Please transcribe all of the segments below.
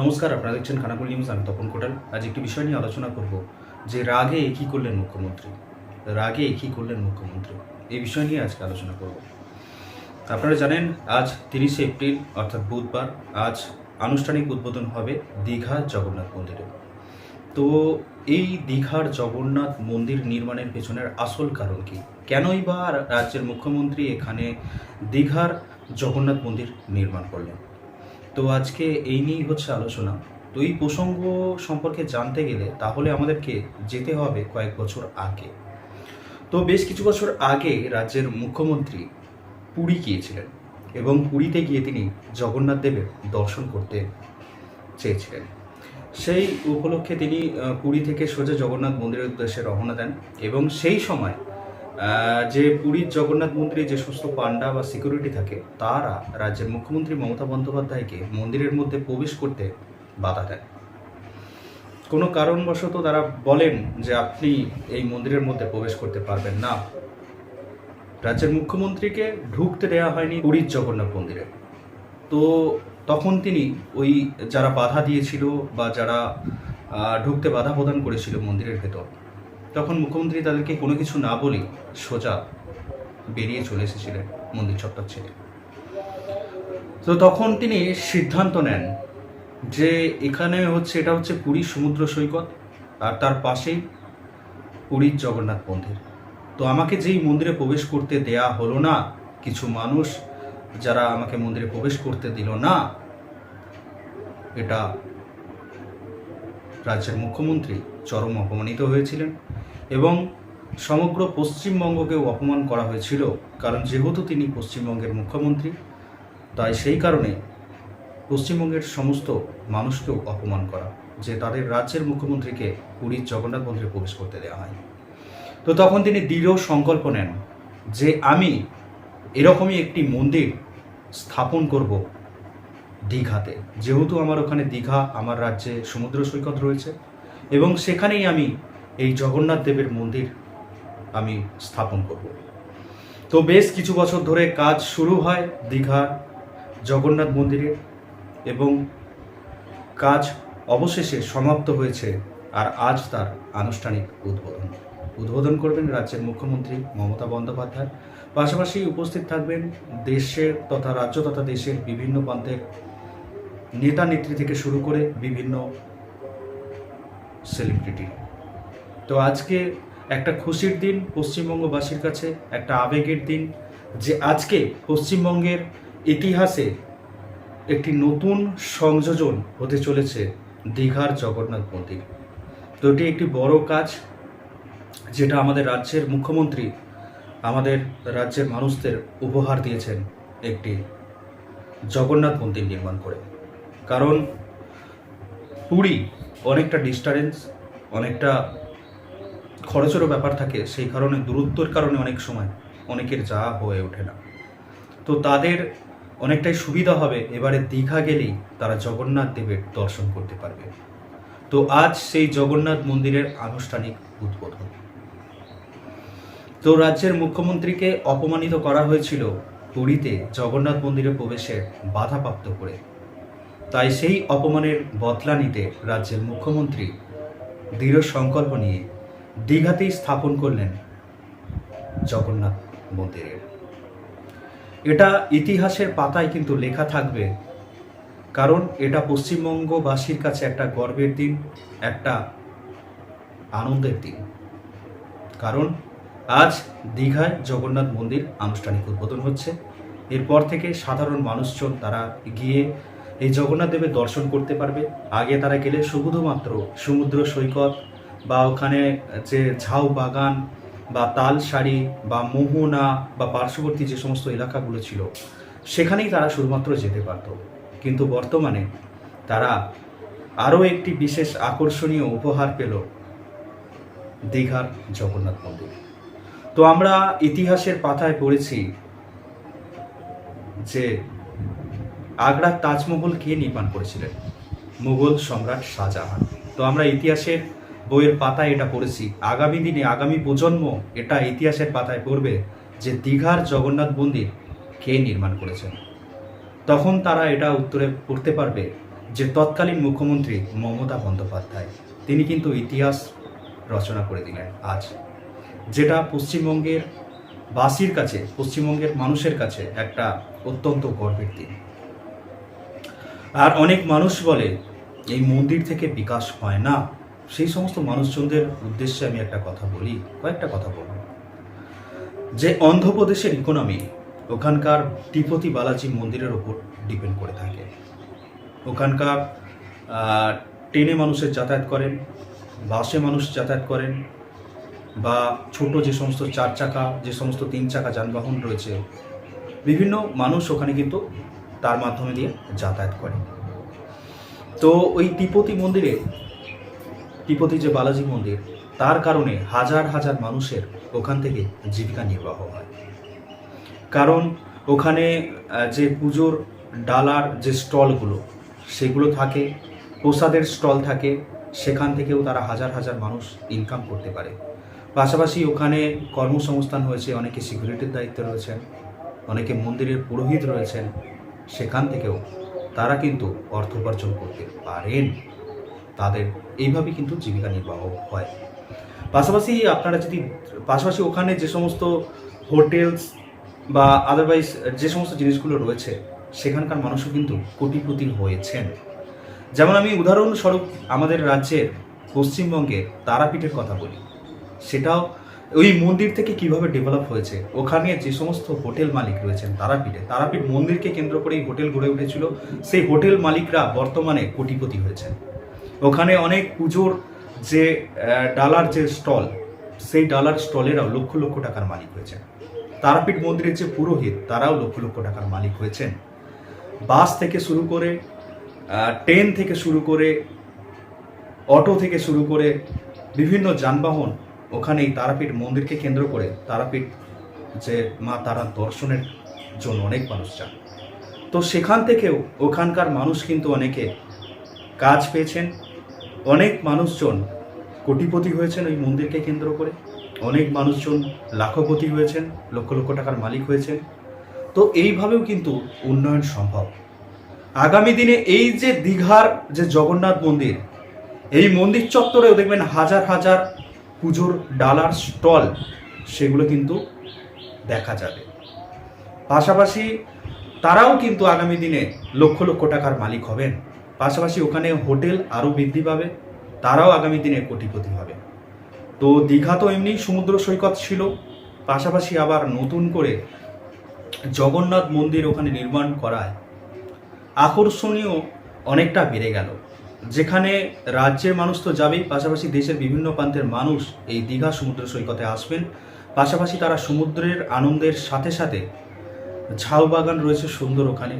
নমস্কার, আপনারা দেখছেন খানাকুল নিউজ, আমি তপন কোটাল। আজ একটি বিষয় নিয়ে আলোচনা করব, যে রাগে একই করলেন মুখ্যমন্ত্রী? রাগে একই করলেন মুখ্যমন্ত্রী? এই বিষয় নিয়ে আজকে আলোচনা করব। আপনারা জানেন, আজ তিরিশে এপ্রিল, অর্থাৎ বুধবার, আজ আনুষ্ঠানিক উদ্বোধন হবে দীঘা জগন্নাথ মন্দিরে। তো এই দীঘার জগন্নাথ মন্দির নির্মাণের পেছনের আসল কারণ কি? কেনই বা রাজ্যের মুখ্যমন্ত্রী এখানে দীঘার জগন্নাথ মন্দির নির্মাণ করলেন? তো আজকে এই নিয়েই হচ্ছে আলোচনা। তো এই প্রসঙ্গ সম্পর্কে জানতে গেলে তাহলে আমাদেরকে যেতে হবে কয়েক বছর আগে। তো বেশ কিছু বছর আগে রাজ্যের মুখ্যমন্ত্রী পুরী গিয়েছিলেন এবং পুরীতে গিয়ে তিনি জগন্নাথ দেবের দর্শন করতে চেয়েছিলেন। সেই উপলক্ষে তিনি পুরী থেকে সোজা জগন্নাথ মন্দিরের উদ্দেশ্যে রওনা দেন এবং সেই সময় যে পুরীর জগন্নাথ মন্দিরে যে সমস্ত পান্ডা বা সিকিউরিটি থাকে, তারা রাজ্যের মুখ্যমন্ত্রী মমতা বন্দ্যোপাধ্যায়কে মন্দিরের মধ্যে প্রবেশ করতে বাধা দেন। কোনো কারণবশত তারা বলেন যে আপনি এই মন্দিরের মধ্যে প্রবেশ করতে পারবেন না। রাজ্যের মুখ্যমন্ত্রীকে ঢুকতে দেওয়া হয়নি পুরীর জগন্নাথ মন্দিরে। তো তখন তিনি ওই যারা বাধা দিয়েছিল বা যারা ঢুকতে বাধা প্রদান করেছিল মন্দিরের ভেতর তখন মুখ্যমন্ত্রী তাদেরকে কোনো কিছু না বলে সোজা বেরিয়ে চলে এসেছিলেন মন্দির চত্বর ছেড়ে। তো তখন তিনি সিদ্ধান্ত নেন যে এখানে হচ্ছে, এটা হচ্ছে পুরীর সমুদ্র সৈকত আর তার পাশেই পুরীর জগন্নাথ মন্দির। তো আমাকে যেই মন্দিরে প্রবেশ করতে দেয়া হলো না, কিছু মানুষ যারা আমাকে মন্দিরে প্রবেশ করতে দিল না, এটা রাজ্যের মুখ্যমন্ত্রী চরম অপমানিত হয়েছিলেন। এবং সমগ্র পশ্চিমবঙ্গকেও অপমান করা হয়েছিল, কারণ যেহেতু তিনি পশ্চিমবঙ্গের মুখ্যমন্ত্রী, তাই সেই কারণে পশ্চিমবঙ্গের সমস্ত মানুষকেও অপমান করা, যে তাদের রাজ্যের মুখ্যমন্ত্রীকে পুরীর জগন্নাথ মন্দিরে প্রবেশ করতে দেওয়া হয় তো তখন তিনি দৃঢ় সংকল্প নেন যে আমি এরকমই একটি মন্দির স্থাপন করব দীঘাতে। যেহেতু আমার ওখানে দীঘা, আমার রাজ্যে সমুদ্র সৈকত রয়েছে এবং সেখানেই আমি এই জগন্নাথ দেবের মন্দির আমি স্থাপন করব। তো বেশ কিছু বছর ধরে কাজ শুরু হয় দীঘা জগন্নাথ মন্দিরে এবং কাজ অবশেষে সমাপ্ত হয়েছে আর আজ তার আনুষ্ঠানিক উদ্বোধন। উদ্বোধন করবেন রাজ্যের মুখ্যমন্ত্রী মমতা বন্দ্যোপাধ্যায়। পাশাপাশি উপস্থিত থাকবেন দেশের তথা রাজ্য তথা দেশের বিভিন্ন প্রান্তের নেতা নেত্রী থেকে শুরু করে বিভিন্ন সেলিব্রিটি তো আজকে একটা খুশির দিন পশ্চিমবঙ্গবাসীর কাছে, একটা আবেগের দিন যে আজকে পশ্চিমবঙ্গের ইতিহাসে একটি নতুন সংযোজন হতে চলেছে দীঘার জগন্নাথ মন্দির। তো এটি একটি বড় কাজ যেটা আমাদের রাজ্যের মুখ্যমন্ত্রী, আমাদের রাজ্যের মানুষদের উপহার দিয়েছেন একটি জগন্নাথ মন্দির নির্মাণ করে। কারণ পুরী অনেকটা ডিস্টারেন্স অনেকটা খরচেরও ব্যাপার থাকে, সেই কারণে দূরত্বের কারণে অনেক সময় অনেকের যাওয়া হয়ে ওঠে না। তো তাদের অনেকটাই সুবিধা হবে, এবারে দীঘা গেলেই তারা জগন্নাথ দেবের দর্শন করতে পারবে। তো আজ সেই জগন্নাথ মন্দিরের আনুষ্ঠানিক উদ্বোধন। তো রাজ্যের মুখ্যমন্ত্রীকে অপমানিত করা হয়েছিল পুরীতে জগন্নাথ মন্দিরে প্রবেশে বাধাপ্রাপ্ত করে। তাই সেই অপমানের বদলা নিতে রাজ্যের মুখ্যমন্ত্রী দৃঢ় সংকল্প নিয়ে দীঘাতেই স্থাপন করলেন জগন্নাথ মন্দিরের। এটা ইতিহাসের পাতায় কিন্তু লেখা থাকবে, কারণ এটা পশ্চিমবঙ্গবাসীর কাছে একটা গর্বের দিন, একটা আনন্দের দিন। কারণ আজ দীঘায় জগন্নাথ মন্দির আনুষ্ঠানিক উদ্বোধন হচ্ছে। এরপর থেকে সাধারণ মানুষজন তারা গিয়ে এই জগন্নাথ দেবের দর্শন করতে পারবে। আগে তারা গেলে শুধুমাত্র সমুদ্র সৈকত বা ওখানে যে ঝাউ বাগান বা তালসারি বা মোহনা বা পার্শ্ববর্তী যে সমস্ত এলাকাগুলো ছিল, সেখানেই তারা শুধুমাত্র যেতে পারত। কিন্তু বর্তমানে তারা আরও একটি বিশেষ আকর্ষণীয় উপহার পেল দীঘার জগন্নাথ মন্দির। তো আমরা ইতিহাসের পাতায় পড়েছি যে আগ্রার তাজমহল কে নির্মাণ করেছিলেন? মুঘল সম্রাট শাহজাহান। তো আমরা ইতিহাসের বইয়ের পাতায় এটা পড়েছি। আগামী দিনে, আগামী প্রজন্ম এটা ইতিহাসের পাতায় পড়বে যে দীঘার জগন্নাথ মন্দির কে নির্মাণ করেছেন। তখন তারা এটা উত্তরে পড়তে পারবে যে তৎকালীন মুখ্যমন্ত্রী মমতা বন্দ্যোপাধ্যায়, তিনি কিন্তু ইতিহাস রচনা করে দিলেন আজ। যেটা পশ্চিমবঙ্গের বাসীর কাছে, পশ্চিমবঙ্গের মানুষের কাছে একটা অত্যন্ত গর্বের দিন। আর অনেক মানুষ বলে, এই মন্দির থেকে বিকাশ হয় না। সেই সমস্ত মানুষজনদের উদ্দেশ্যে আমি একটা কথা বলি, কয়েকটা কথা বলব। যে অন্ধ্রপ্রদেশের ইকোনমি ওখানকার তিপতি বালাজি মন্দিরের ওপর ডিপেন্ড করে থাকে। ওখানকার ট্রেনে মানুষের যাতায়াত করেন বাসে মানুষ যাতায়াত করেন, বা ছোট যে সমস্ত চার চাকা, যে সমস্ত তিন চাকা যানবাহন রয়েছে, বিভিন্ন মানুষ ওখানে কিন্তু তার মাধ্যমে দিয়ে যাতায়াত করে তো ওই তিপতি মন্দিরে তিপতি যে বালাজি মন্দির, তার কারণে হাজার হাজার মানুষের ওখান থেকে জীবিকা নির্বাহ হয়। কারণ ওখানে যে পুজোর ডালার যে স্টলগুলো, সেগুলো থাকে, প্রসাদের স্টল থাকে, সেখান থেকেও তারা হাজার হাজার মানুষ ইনকাম করতে পারে। পাশাপাশি ওখানে কর্মসংস্থান হয়েছে, অনেকে সিকিউরিটির দায়িত্বে রয়েছেন, অনেকে মন্দিরের পুরোহিত রয়েছেন, সেখান থেকেও তারা কিন্তু অর্থ উপার্জন করতে পারেন। তাদের এইভাবেই কিন্তু জীবিকা নির্বাহ হয়। পাশাপাশি আপনারা যদি, পাশাপাশি ওখানে যে সমস্ত হোটেলস বা আদারওয়াইজ যে সমস্ত জিনিসগুলো রয়েছে, সেখানকার মানুষও কিন্তু কোটিপতি হয়েছেন। যেমন আমি উদাহরণস্বরূপ আমাদের রাজ্যের পশ্চিমবঙ্গে তারাপীঠের কথা বলি। সেটাও ওই মন্দির থেকে কীভাবে ডেভেলপ হয়েছে, ওখানে যে সমস্ত হোটেল মালিক রয়েছেন তারাপীঠে, তারাপীঠ মন্দিরকে কেন্দ্র করেই হোটেল গড়ে উঠেছিল, সেই হোটেল মালিকরা বর্তমানে কোটিপতি হয়েছেন। ওখানে অনেক পুজোর যে ডালার যে স্টল, সেই ডালার স্টলেরাও লক্ষ লক্ষ টাকার মালিক হয়েছেন। তারাপীঠ মন্দিরের যে পুরোহিত, তারাও লক্ষ লক্ষ টাকার মালিক হয়েছেন। বাস থেকে শুরু করে ট্রেন থেকে শুরু করে, অটো থেকে শুরু করে বিভিন্ন যানবাহন ওখানে এই তারাপীঠ মন্দিরকে কেন্দ্র করে তারাপীঠ যে মা তারা দর্শনের জন্য অনেক মানুষ যান। তো সেখান থেকেও ওখানকার মানুষ কিন্তু অনেকে কাজ পেয়েছেন। অনেক মানুষজন কোটিপতি হয়েছেন ওই মন্দিরকে কেন্দ্র করে। অনেক মানুষজন লাখপতি হয়েছেন, লক্ষ লক্ষ টাকার মালিক হয়েছেন। তো এইভাবেও কিন্তু উন্নয়ন সম্ভব। আগামী দিনে এই যে দীঘার যে জগন্নাথ মন্দির, এই মন্দির চত্বরেও দেখবেন হাজার হাজার পুজোর ডালার স্টল, সেগুলো কিন্তু দেখা যাবে। পাশাপাশি তারাও কিন্তু আগামী দিনে লক্ষ লক্ষ টাকার মালিক হবেন। পাশাপাশি ওখানে হোটেল আরও বৃদ্ধি পাবে, তারাও আগামী দিনে কোটিপতি হবে। তো দীঘা তো এমনি সমুদ্র সৈকত ছিল, পাশাপাশি আবার নতুন করে জগন্নাথ মন্দির ওখানে নির্মাণ করায় আকর্ষণীয় অনেকটা বেড়ে গেল। যেখানে রাজ্যের মানুষ তো যাবেই, পাশাপাশি দেশের বিভিন্ন প্রান্তের মানুষ এই দীঘা সমুদ্র সৈকতে আসবেন। পাশাপাশি তারা সমুদ্রের আনন্দের সাথে সাথে ঝাউ বাগান রয়েছে সুন্দর ওখানে।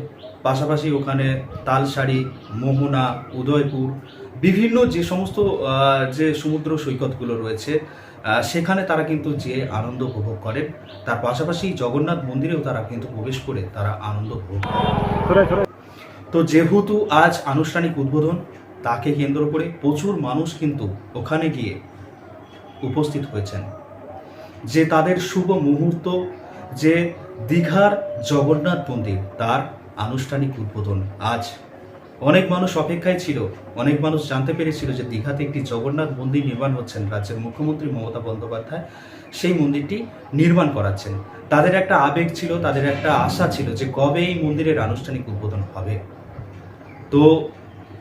পাশাপাশি ওখানে তালসারি মোহনা, উদয়পুর, বিভিন্ন যে সমস্ত যে সমুদ্র সৈকতগুলো রয়েছে সেখানে তারা কিন্তু যে আনন্দ উপভোগ করেন। তার পাশাপাশি জগন্নাথ মন্দিরেও তারা কিন্তু প্রবেশ করে তারা আনন্দ উপভোগ করেন। তো যেহেতু আজ আনুষ্ঠানিক উদ্বোধন, তাকে কেন্দ্র করে প্রচুর মানুষ কিন্তু ওখানে গিয়ে উপস্থিত হয়েছেন। যে তাদের শুভ মুহূর্ত, যে দীঘার জগন্নাথ মন্দির, তার আনুষ্ঠানিক উদ্বোধন। আজ অনেক মানুষ অপেক্ষায় ছিল, অনেক মানুষ জানতে পেরেছিল যে দীঘাতে একটি জগন্নাথ মন্দির নির্মাণ হচ্ছেন রাজ্যের মুখ্যমন্ত্রী মমতা বন্দ্যোপাধ্যায়। সেই মন্দিরটি নির্মাণ করাচ্ছেন। তাদের একটা আবেগ ছিল, তাদের একটা আশা ছিল যে কবে এই মন্দিরের আনুষ্ঠানিক উদ্বোধন হবে। তো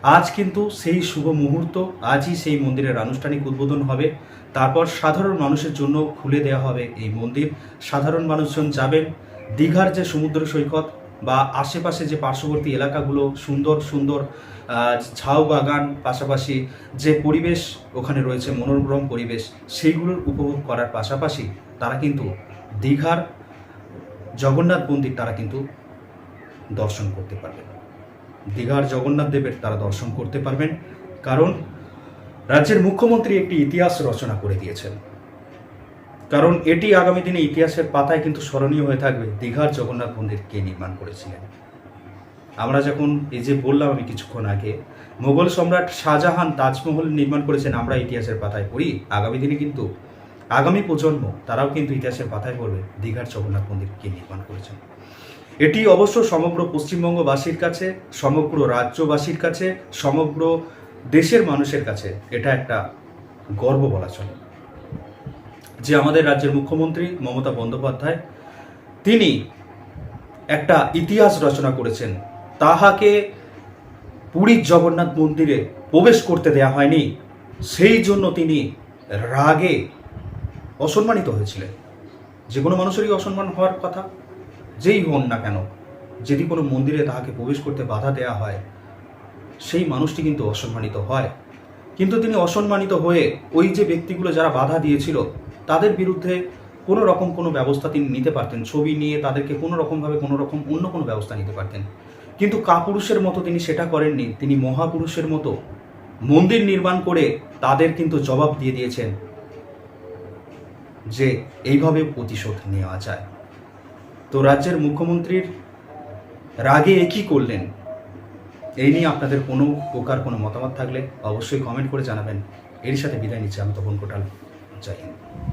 আজ কিন্তু সেই শুভ মুহূর্ত, আজই সেই মন্দিরের আনুষ্ঠানিক উদ্বোধন হবে। তারপর সাধারণ মানুষের জন্য খুলে দেওয়া হবে এই মন্দির। সাধারণ মানুষজন যাবেন। দীঘার যে সমুদ্র সৈকত বা আশেপাশে যে পার্শ্ববর্তী এলাকাগুলো সুন্দর সুন্দর ঝাউ বাগান, পাশাপাশি যে পরিবেশ ওখানে রয়েছে, মনোরম পরিবেশ, সেইগুলোর উপভোগ করার পাশাপাশি তারা কিন্তু দীঘার জগন্নাথ মন্দির তারা কিন্তু দর্শন করতে পারবেন। দীঘার জগন্নাথ দেবের তারা দর্শন করতে পারবেন। কারণ রাজ্যের মুখ্যমন্ত্রী একটি ইতিহাস রচনা করে দিয়েছেন। কারণ এটি আগামী দিনে ইতিহাসের পাতায় কিন্তু স্মরণীয় হয়ে থাকবে। দীঘার জগন্নাথ মন্দির কে নির্মাণ করেছিলেন? আমরা যখন এই যে বললাম আমি কিছুক্ষণ আগে, মোগল সম্রাট শাহজাহান তাজমহল নির্মাণ করেছেন আমরা ইতিহাসের পাতায় পড়ি, আগামী দিনে কিন্তু আগামী প্রজন্ম তারাও কিন্তু ইতিহাসের পাতায় পড়বে, দীঘার জগন্নাথ মন্দির কে নির্মাণ করেছেন। এটি অবশ্য সমগ্র পশ্চিমবঙ্গবাসীর কাছে, সমগ্র রাজ্যবাসীর কাছে, সমগ্র দেশের মানুষের কাছে এটা একটা গর্ব বলা চলে। যে আমাদের রাজ্যের মুখ্যমন্ত্রী মমতা বন্দ্যোপাধ্যায়, তিনি একটা ইতিহাস রচনা করেছেন। তাহাকে পুরীর জগন্নাথ মন্দিরে প্রবেশ করতে দেয়া হয়নি। সেই জন্য তিনি রাগে অসম্মানিত হয়েছিলেন। যে কোনো মানুষেরই অসম্মান হওয়ার কথা, যেই হন না কেন, যদি কোনো মন্দিরে তাহাকে প্রবেশ করতে বাধা দেয়া হয়, সেই মানুষটি কিন্তু অসম্মানিত হয়। কিন্তু তিনি অসম্মানিত হয়ে ওই যে ব্যক্তিগুলো যারা বাধা দিয়েছিল তাদের বিরুদ্ধে কোনো রকম কোনো ব্যবস্থা তিনি নিতে পারতেন। ছবি নিয়ে তাদেরকে কোনো রকমভাবে কোনো রকম অন্য কোনো ব্যবস্থা নিতে পারতেন। কিন্তু কাপুরুষের মতো তিনি সেটা করেননি। তিনি মহাপুরুষের মতো মন্দির নির্মাণ করে তাদের কিন্তু জবাব দিয়ে দিয়েছেন যে এইভাবে প্রতিশোধ নেওয়া যায়। তো রাজ্যের মুখ্যমন্ত্রীর রাগে একই করলেন? এই নিয়ে আপনাদের কোনো প্রকার কোনো মতামত থাকলে অবশ্যই কমেন্ট করে জানাবেন। এর সাথে বিদায় নিচ্ছি আমি Tapan Kotal. Jai Hind.